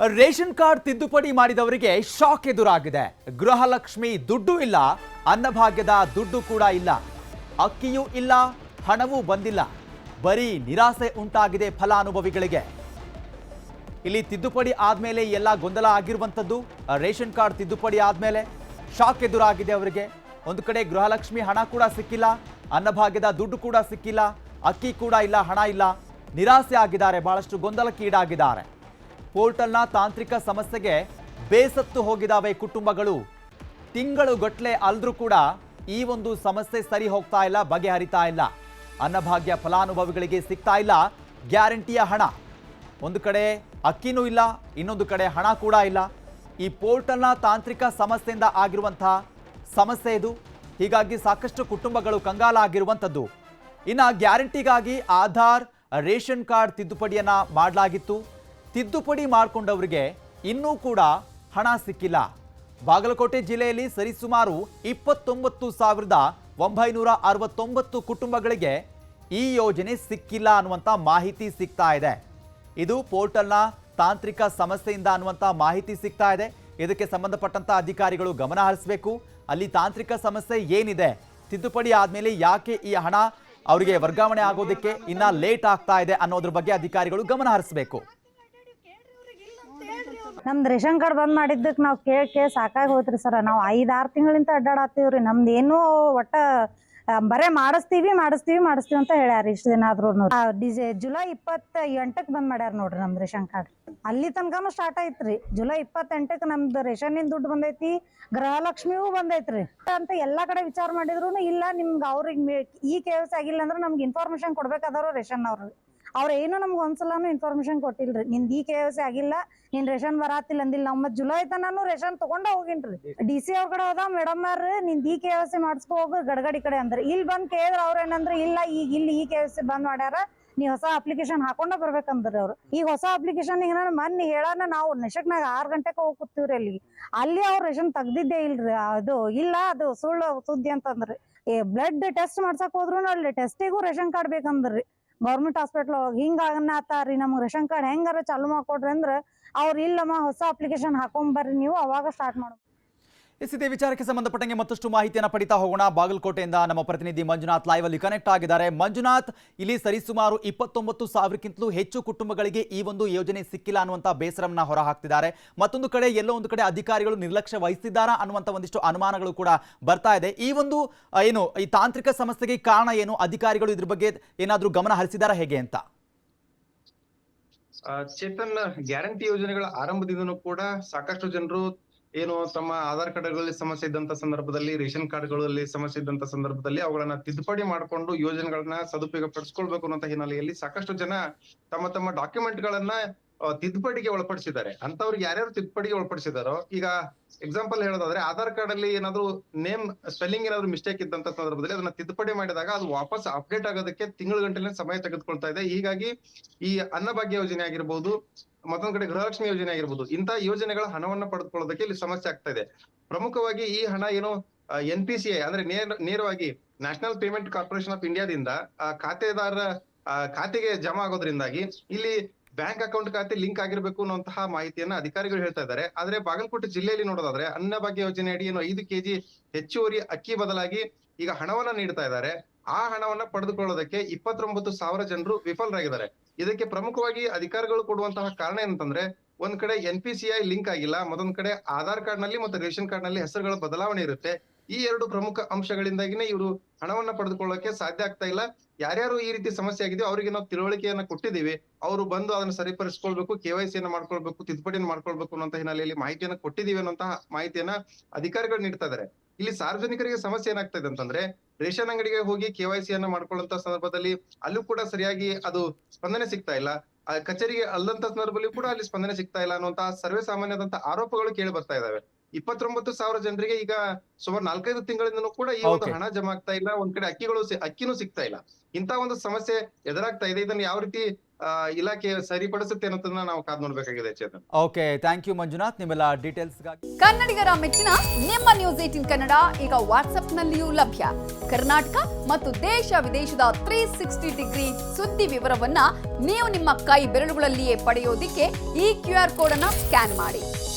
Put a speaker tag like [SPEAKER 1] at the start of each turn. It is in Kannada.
[SPEAKER 1] ರೇಷನ್ ಕಾರ್ಡ್ ತಿದ್ದುಪಡಿ ಮಾಡಿದವರಿಗೆ ಶಾಕ್ ಎದುರಾಗಿದೆ. ಗೃಹಲಕ್ಷ್ಮಿ ದುಡ್ಡು ಇಲ್ಲ, ಅನ್ನಭಾಗ್ಯದ ದುಡ್ಡು ಕೂಡ ಇಲ್ಲ. ಅಕ್ಕಿಯೂ ಇಲ್ಲ, ಹಣವೂ ಬಂದಿಲ್ಲ. ಬರೀ ನಿರಾಸೆ ಉಂಟಾಗಿದೆ ಫಲಾನುಭವಿಗಳಿಗೆ. ಇಲ್ಲಿ ತಿದ್ದುಪಡಿ ಆದ್ಮೇಲೆ ಎಲ್ಲ ಗೊಂದಲ ಆಗಿರುವಂಥದ್ದು, ರೇಷನ್ ಕಾರ್ಡ್ ತಿದ್ದುಪಡಿ ಆದ್ಮೇಲೆ ಶಾಕ್ ಎದುರಾಗಿದೆ ಅವರಿಗೆ. ಒಂದು ಕಡೆ ಗೃಹಲಕ್ಷ್ಮಿ ಹಣ ಕೂಡ ಸಿಕ್ಕಿಲ್ಲ, ಅನ್ನಭಾಗ್ಯದ ದುಡ್ಡು ಕೂಡ ಸಿಕ್ಕಿಲ್ಲ, ಅಕ್ಕಿ ಕೂಡ ಇಲ್ಲ, ಹಣ ಇಲ್ಲ. ನಿರಾಸೆ ಆಗಿದ್ದಾರೆ, ಬಹಳಷ್ಟು ಗೊಂದಲಕ್ಕೀಡಾಗಿದ್ದಾರೆ. ಪೋರ್ಟಲ್ನ ತಾಂತ್ರಿಕ ಸಮಸ್ಯೆಗೆ ಬೇಸತ್ತು ಹೋಗಿದ್ದಾವೆ ಕುಟುಂಬಗಳು. ತಿಂಗಳು ಗೊಟ್ಟಲೆ ಅಲ್ದ್ರೂ ಕೂಡ ಈ ಒಂದು ಸಮಸ್ಯೆ ಸರಿ ಹೋಗ್ತಾ ಇಲ್ಲ, ಬಗೆಹರಿತಾ ಇಲ್ಲ. ಅನ್ನಭಾಗ್ಯ ಫಲಾನುಭವಿಗಳಿಗೆ ಸಿಗ್ತಾ ಇಲ್ಲ, ಗ್ಯಾರಂಟಿಯ ಹಣ. ಒಂದು ಕಡೆ ಅಕ್ಕಿನೂ ಇಲ್ಲ, ಇನ್ನೊಂದು ಕಡೆ ಹಣ ಕೂಡ ಇಲ್ಲ. ಈ ಪೋರ್ಟಲ್ನ ತಾಂತ್ರಿಕ ಸಮಸ್ಯೆಯಿಂದ ಆಗಿರುವಂತಹ ಸಮಸ್ಯೆ ಇದು. ಹೀಗಾಗಿ ಸಾಕಷ್ಟು ಕುಟುಂಬಗಳು ಕಂಗಾಲಾಗಿರುವಂಥದ್ದು. ಇನ್ನು ಗ್ಯಾರಂಟಿಗಾಗಿ ಆಧಾರ್, ರೇಷನ್ ಕಾರ್ಡ್ ತಿದ್ದುಪಡಿಯನ್ನು ಮಾಡಲಾಗಿತ್ತು. ತಿದ್ದುಪಡಿ ಮಾಡಿಕೊಂಡವರಿಗೆ ಇನ್ನೂ ಕೂಡ ಹಣ ಸಿಕ್ಕಿಲ್ಲ. ಬಾಗಲಕೋಟೆ ಜಿಲ್ಲೆಯಲ್ಲಿ ಸರಿಸುಮಾರು ಇಪ್ಪತ್ತೊಂಬತ್ತು ಸಾವಿರದ ಒಂಬೈನೂರ ಅರವತ್ತೊಂಬತ್ತು ಕುಟುಂಬಗಳಿಗೆ ಈ ಯೋಜನೆ ಸಿಕ್ಕಿಲ್ಲ ಅನ್ನುವಂಥ ಮಾಹಿತಿ ಸಿಗ್ತಾ ಇದೆ. ಇದು ಪೋರ್ಟಲ್ನ ತಾಂತ್ರಿಕ ಸಮಸ್ಯೆಯಿಂದ ಅನ್ನುವಂಥ ಮಾಹಿತಿ ಸಿಗ್ತಾ ಇದೆ. ಇದಕ್ಕೆ ಸಂಬಂಧಪಟ್ಟಂಥ ಅಧಿಕಾರಿಗಳು ಗಮನ ಹರಿಸಬೇಕು. ಅಲ್ಲಿ ತಾಂತ್ರಿಕ ಸಮಸ್ಯೆ ಏನಿದೆ? ತಿದ್ದುಪಡಿ ಆದಮೇಲೆ ಯಾಕೆ ಈ ಹಣ ಅವರಿಗೆ ವರ್ಗಾವಣೆ ಆಗೋದಕ್ಕೆ ಇನ್ನೂ ಲೇಟ್ ಆಗ್ತಾ ಇದೆ ಅನ್ನೋದ್ರ ಬಗ್ಗೆ ಅಧಿಕಾರಿಗಳು ಗಮನ ಹರಿಸಬೇಕು.
[SPEAKER 2] ನಮ್ದು ರೇಷನ್ ಕಾರ್ಡ್ ಬಂದ್ ಮಾಡಿದ್ದಕ್ಕೆ ನಾವು ಕೇಳಿ ಕೇಳಿ ಸಾಕಾಗಿ ಹೋಯ್ತ್ರಿ ಸರ್. ನಾವು ಐದಾರು ತಿಂಗಳಿಂದ ಅಡ್ಡಾಡತ್ತೀವ್ರಿ. ನಮ್ದು ಏನೂ ಒಟ್ಟ ಬರೇ ಮಾಡಿಸ್ತೀವಿ ಮಾಡಿಸ್ತೀವಿ ಮಾಡಿಸ್ತೀವಿ ಅಂತ ಹೇಳ್ಯಾರ ಇಷ್ಟು ದಿನ ಆದ್ರೂ ಜುಲೈ ಇಪ್ಪತ್ತ ಎಂಟಕ್ಕೆ ಬಂದ್ ಮಾಡ್ಯಾರ ನೋಡ್ರಿ ನಮ್ದು ರೇಷನ್ ಕಾರ್ಡ್ ಅಲ್ಲಿ ತನಕನೂ ಸ್ಟಾರ್ಟ್ ಆಯ್ತ್ರಿ. ಜುಲೈ ಇಪ್ಪತ್ತೆಂಟಕ್ಕೆ ನಮ್ದು ರೇಷನ್ನಿಂದ ದುಡ್ಡು ಬಂದೈತಿ ಗೃಹಲಕ್ಷ್ಮಿಗೂ ಬಂದೈತ್ರಿ. ಅಂತ ಎಲ್ಲಾ ಕಡೆ ವಿಚಾರ ಮಾಡಿದ್ರು ಇಲ್ಲ, ನಿಮ್ಗೆ ಅವ್ರಿಗೆ ಈ ಕೆಲಸ ಆಗಿಲ್ಲ ಅಂದ್ರೆ ನಮ್ಗೆ ಇನ್ಫಾರ್ಮೇಶನ್ ಕೊಡ್ಬೇಕಾದವ್ರು ರೇಷನ್ ಅವ್ರು ಅವ್ರ ಏನು ನಮ್ಗೆ ಒಂದ್ಸಲನು ಇನ್ಫಾರ್ಮೇಶನ್ ಕೊಟ್ಟಿಲ್ರಿ. ನಿಂದ್ ಈ ಕೆ ಎಸ್ ಆಗಿಲ್ಲ, ನಿನ್ ರೇಷನ್ ಬರಾತಿಲ್ಲ ಅಂದಿಲ್ಲ ನಮ್ಮ ಜುಲೈ ತನಾನು ರೇಷನ್ ತಗೊಂಡ ಹೋಗಿನ್ರಿ. ಡಿ ಸಿ ಅವ್ರ ಕಡೆ ಹೋದ ಮೇಡಮ್ ಅವ್ರ, ನಿಂದ್ ಈ ಕೆ ಎಸ್ ಮಾಡಿಸ್ಕೊ ಹೋಗು, ಗಡಗಡಿ ಕಡೆ ಅಂದ್ರೆ. ಇಲ್ಲಿ ಬಂದ್ ಕೇಳಿದ್ರ ಅವ್ರ ಏನಂದ್ರೆ, ಇಲ್ಲ, ಈಗ ಇಲ್ಲಿ ಈ ಕೆ ಎಸ್ ಬಂದ್ ಮಾಡ್ಯಾರ, ನೀ ಹೊಸ ಅಪ್ಲಿಕೇಶನ್ ಹಾಕೊಂಡ ಬರ್ಬೇಕಂದ್ರಿ ಅವ್ರು. ಈಗ ಹೊಸ ಅಪ್ಲಿಕೇಶನ್ ಈಗ ಮೊನ್ನೆ ಹೇಳಾನ ನಾವು ನೆಶಕ್ನಾಗ ಆರ್ ಗಂಟೆಗೆ ಹೋಗಿ ಕೂತೀವ್ರಿ ಅಲ್ಲಿ ಅಲ್ಲಿ ಅವ್ರ ರೇಷನ್ ತೆಗ್ದಿದ್ದೇ ಇಲ್ರಿ. ಅದು ಇಲ್ಲ, ಅದು ಸುಳ್ಳು ಸುದ್ದಿ ಅಂತಂದ್ರಿ. ಬ್ಲಡ್ ಟೆಸ್ಟ್ ಮಾಡ್ಸಕ್ ಹೋದ್ರು ಅಲ್ಲಿ ಟೆಸ್ಟಿಗೂ ರೇಷನ್ ಕಾರ್ಡ್ ಬೇಕಂದ್ರಿ. ಗೌರ್ಮೆಂಟ್ ಹಾಸ್ಪಿಟ್ಲ್ ಹೋಗಿ ಹಿಂಗ ಆತಾರಿ ನಮ್ಗೆ ರೇಷನ್ ಕಾರ್ಡ್ ಹೆಂಗಾರ ಚಾಲು ಮಾಡ್ಕೊಡ್ರಿ ಅಂದ್ರ ಅವ್ರ ಇಲ್ಲಮ್ಮ ಹೊಸ ಅಪ್ಲಿಕೇಶನ್ ಹಾಕೊಂಬರ್ರಿ ನೀವು ಅವಾಗ ಸ್ಟಾರ್ಟ್ ಮಾಡ.
[SPEAKER 1] ಎಸ್ ಇದೇ ವಿಚಾರಕ್ಕೆ ಸಂಬಂಧಪಟ್ಟಂಗೆ ಮತ್ತಷ್ಟು ಮಾಹಿತಿಯನ್ನು ಪಡಿತಾ ಹೋಗೋಣ. ಬಾಗಲಕೋಟೆಯಿಂದ ನಮ್ಮ ಪ್ರತಿನಿಧಿ ಮಂಜುನಾಥ್ ಲೈವ್ ಅಲ್ಲಿ ಕನೆಕ್ಟ್ ಆಗಿದ್ದಾರೆ. ಮಂಜುನಾಥ್, ಇಲ್ಲಿ ಸರಿಸುಮಾರು ಇಪ್ಪತ್ತೊಂಬತ್ತು ಸಾವಿರಕ್ಕಿಂತಲೂ ಹೆಚ್ಚು ಕುಟುಂಬಗಳಿಗೆ ಈ ಒಂದು ಯೋಜನೆ ಸಿಕ್ಕಿಲ್ಲ ಅನ್ನುವಂಥ ಬೇಸರವನ್ನ ಹೊರ ಹಾಕ್ತಿದ್ದಾರೆ ಮತ್ತೊಂದು ಕಡೆ, ಎಲ್ಲೋ ಒಂದು ಕಡೆ ಅಧಿಕಾರಿಗಳು ನಿರ್ಲಕ್ಷ್ಯ ವಹಿಸಿದ್ದಾರಾ ಅನ್ನುವಂಥ ಒಂದಿಷ್ಟು ಅನುಮಾನಗಳು ಕೂಡ ಬರ್ತಾ ಇದೆ. ಈ ಒಂದು ಏನು, ಈ ತಾಂತ್ರಿಕ ಸಮಸ್ಯೆಗೆ ಕಾರಣ ಏನು? ಅಧಿಕಾರಿಗಳು ಇದ್ರ ಬಗ್ಗೆ ಏನಾದರೂ ಗಮನ ಹರಿಸಿದಾರಾ ಹೇಗೆ ಅಂತ?
[SPEAKER 3] ಚೇತನ್, ಗ್ಯಾರಂಟಿ ಯೋಜನೆಗಳ ಆರಂಭದಿಂದನೂ ಕೂಡ ಸಾಕಷ್ಟು ಜನರು ಏನು ತಮ್ಮ ಆಧಾರ್ ಕಾರ್ಡ್ಗಳಲ್ಲಿ ಸಮಸ್ಯೆ ಇದ್ದಂತ ಸಂದರ್ಭದಲ್ಲಿ, ರೇಷನ್ ಕಾರ್ಡ್ಗಳಲ್ಲಿ ಸಮಸ್ಯೆ ಇದ್ದಂತ ಸಂದರ್ಭದಲ್ಲಿ ಅವುಗಳನ್ನ ತಿದ್ದುಪಡಿ ಮಾಡಿಕೊಂಡು ಯೋಜನೆಗಳನ್ನ ಸದುಪಯೋಗ ಪಡಿಸ್ಕೊಳ್ಬೇಕು ಅನ್ನೋ ಹಿನ್ನೆಲೆಯಲ್ಲಿ ಸಾಕಷ್ಟು ಜನ ತಮ್ಮ ತಮ್ಮ ಡಾಕ್ಯುಮೆಂಟ್ ಗಳನ್ನ ತಿದ್ದುಪಡಿಗೆ ಒಳಪಡಿಸಿದ್ದಾರೆ. ಅಂತವ್ರಿಗೆ ಯಾರ್ಯಾರು ತಿದ್ದುಪಡಿಗೆ ಒಳಪಡಿಸಿದಾರೋ, ಈಗ ಎಕ್ಸಾಂಪಲ್ ಹೇಳೋದಾದ್ರೆ ಆಧಾರ್ ಕಾರ್ಡ್ ಅಲ್ಲಿ ಏನಾದ್ರು ನೇಮ್ ಸ್ಪೆಲ್ಲಿಂಗ್ ಏನಾದ್ರು ಮಿಸ್ಟೇಕ್ ಇದ್ದಂತ ಸಂದರ್ಭದಲ್ಲಿ ಅದನ್ನ ತಿದ್ದುಪಡಿ ಮಾಡಿದಾಗ ಅದು ವಾಪಸ್ ಅಪ್ಡೇಟ್ ಆಗೋದಕ್ಕೆ ತಿಂಗಳ ಗಂಟೆಲೆ ಸಮಯ ತೆಗೆದುಕೊಳ್ತಾ ಇದೆ. ಹೀಗಾಗಿ ಈ ಅನ್ನಭಾಗ್ಯ ಯೋಜನೆ ಆಗಿರ್ಬೋದು ಮತ್ತೊಂದ್ ಕಡೆ ಗೃಹಲಕ್ಷ್ಮಿ ಯೋಜನೆ ಆಗಿರ್ಬೋದು ಇಂತ ಯೋಜನೆಗಳ ಹಣವನ್ನ ಪಡೆದುಕೊಳ್ಳೋದಕ್ಕೆ ಇಲ್ಲಿ ಸಮಸ್ಯೆ ಆಗ್ತಾ ಇದೆ. ಪ್ರಮುಖವಾಗಿ ಈ ಹಣ ಏನು ಎನ್ ಪಿ ಸಿ ಐ ಅಂದ್ರೆ ನೇರ, ನೇರವಾಗಿ ನ್ಯಾಷನಲ್ ಪೇಮೆಂಟ್ ಕಾರ್ಪೊರೇಷನ್ ಆಫ್ ಇಂಡಿಯಾದಿಂದ ಖಾತೆದಾರರ ಖಾತೆಗೆ ಜಮಾ ಆಗೋದ್ರಿಂದಾಗಿ ಇಲ್ಲಿ ಬ್ಯಾಂಕ್ ಅಕೌಂಟ್ ಖಾತೆ ಲಿಂಕ್ ಆಗಿರ್ಬೇಕು ಅನ್ನುವಂತಹ ಮಾಹಿತಿಯನ್ನ ಅಧಿಕಾರಿಗಳು ಹೇಳ್ತಾ ಇದ್ದಾರೆ. ಆದ್ರೆ ಬಾಗಲಕೋಟೆ ಜಿಲ್ಲೆಯಲ್ಲಿ ನೋಡೋದಾದ್ರೆ ಅನ್ನಭಾಗ್ಯ ಯೋಜನೆ ಅಡಿ ಏನು ಐದು ಕೆಜಿ ಹೆಚ್ಚುವರಿ ಅಕ್ಕಿ ಬದಲಾಗಿ ಈಗ ಹಣವನ್ನ ನೀಡ್ತಾ ಇದ್ದಾರೆ. ಆ ಹಣವನ್ನ ಪಡೆದುಕೊಳ್ಳೋದಕ್ಕೆ ಇಪ್ಪತ್ತೊಂಬತ್ತು ಸಾವಿರ ಜನರು ವಿಫಲರಾಗಿದ್ದಾರೆ. ಇದಕ್ಕೆ ಪ್ರಮುಖವಾಗಿ ಅಧಿಕಾರಿಗಳು ಕೊಡುವಂತಹ ಕಾರಣ ಏನಂತಂದ್ರೆ, ಒಂದ್ ಕಡೆ N P C I link ಆಗಿಲ್ಲ, ಮತ್ತೊಂದ್ ಕಡೆ ಆಧಾರ್ ಕಾರ್ಡ್ನಲ್ಲಿ ಮತ್ತೆ ರೇಷನ್ ಕಾರ್ಡ್ನಲ್ಲಿ ಹೆಸರುಗಳ ಬದಲಾವಣೆ ಇರುತ್ತೆ. ಈ ಎರಡು ಪ್ರಮುಖ ಅಂಶಗಳಿಂದಾಗಿನೇ ಇವರು ಹಣವನ್ನ ಪಡೆದುಕೊಳ್ಳೋಕೆ ಸಾಧ್ಯ ಆಗ್ತಾ ಇಲ್ಲ. ಯಾರ್ಯಾರು ಈ ರೀತಿ ಸಮಸ್ಯೆ ಆಗಿದೆಯೋ ಅವರಿಗೆ ನಾವು ತಿಳುವಳಿಕೆಯನ್ನ ಕೊಟ್ಟಿದ್ದೀವಿ. ಅವರು ಬಂದು ಅದನ್ನ ಸರಿಪಡಿಸ್ಕೊಳ್ಬೇಕು, ಕೆ ವೈ ಸಿಯನ್ನು ಮಾಡ್ಕೊಳ್ಬೇಕು ತಿದ್ದುಪಡಿಯನ್ನು ಮಾಡ್ಕೊಳ್ಬೇಕು ಅನ್ನೋ ಹಿನ್ನೆಲೆಯಲ್ಲಿ ಮಾಹಿತಿಯನ್ನು ಕೊಟ್ಟಿದ್ದೀವಿ ಅನ್ನೋಂತಹ ಮಾಹಿತಿಯನ್ನ ಅಧಿಕಾರಿಗಳು ನೀಡ್ತಾ ಇದ್ದಾರೆ ಇಲ್ಲಿ ಸಾರ್ವಜನಿಕರಿಗೆ ಸಮಸ್ಯೆ ಏನಾಗ್ತಾ ಇದೆ ಅಂತಂದ್ರೆ, ರೇಷನ್ ಅಂಗಡಿಗೆ ಹೋಗಿ ಕೆ ವೈ ಮಾಡ್ಕೊಳ್ಳುವಂತ ಸಂದರ್ಭದಲ್ಲಿ ಅಲ್ಲೂ ಕೂಡ ಸರಿಯಾಗಿ ಅದು ಸ್ಪಂದನೆ ಸಿಗ್ತಾ ಇಲ್ಲ. ಕಚೇರಿಗೆ ಅಲ್ಲಂತ ಸಂದರ್ಭದಲ್ಲಿ ಕೂಡ ಅಲ್ಲಿ ಸ್ಪಂದನೆ ಸಿಗ್ತಾ ಇಲ್ಲ ಅನ್ನುವಂತಹ ಸರ್ವೇ ಸಾಮಾನ್ಯದಂತ ಆರೋಪಗಳು ಕೇಳಿ ಬರ್ತಾ ಇದಾವೆ. ಇಪ್ಪತ್ತೊಂಬತ್ತು ಸಾವಿರ ಜನರಿಗೆ ಈಗ ಸುಮಾರು ನಾಲ್ಕೈದು ತಿಂಗಳಿಂದನೂ ಕೂಡ ಈ ಒಂದು ಹಣ ಜಮಾ ಆಗ್ತಾ ಇಲ್ಲ. ಒಂದ್ ಕಡೆ ಅಕ್ಕಿಗಳು ಅಕ್ಕಿನೂ ಸಿಗ್ತಾ ಇಲ್ಲ. ಇಂತ ಒಂದು ಸಮಸ್ಯೆ ಎದುರಾಗ್ತಾ ಇದೆ. ಇದನ್ನ ಯಾವ ರೀತಿ ಇಲಾಖೆ ಸರಿಪಡಿಸುತ್ತೆ ಅನ್ನೋದನ್ನ ನಾವು ಕಾದ್ ನೋಡ್ಬೇಕಾಗಿದೆ Chetan.
[SPEAKER 1] Okay thank you Manjunath. ನಿಮ್ಮೆಲ್ಲ ಡೀಟೇಲ್ಸ್
[SPEAKER 4] ಕನ್ನಡಿಗರ ಮೆಚ್ಚಿನ ನಿಮ್ಮ ನ್ಯೂಸ್ ಏಟಿನ್ ಕನ್ನಡ ಈಗ ವಾಟ್ಸ್ಆಪ್ನಲ್ಲಿಯೂ ಲಭ್ಯ. ಕರ್ನಾಟಕ ಮತ್ತು ದೇಶ ವಿದೇಶದ ತ್ರೀ ಸಿಕ್ಸ್ಟಿ ಡಿಗ್ರಿ ಸುದ್ದಿ ವಿವರವನ್ನ ನೀವು ನಿಮ್ಮ ಕೈ ಬೆರಳುಗಳಲ್ಲಿಯೇ ಪಡೆಯೋದಿಕ್ಕೆ ಈ ಕ್ಯೂ ಆರ್ ಕೋಡ್ ಅನ್ನ ಸ್ಕ್ಯಾನ್ ಮಾಡಿ.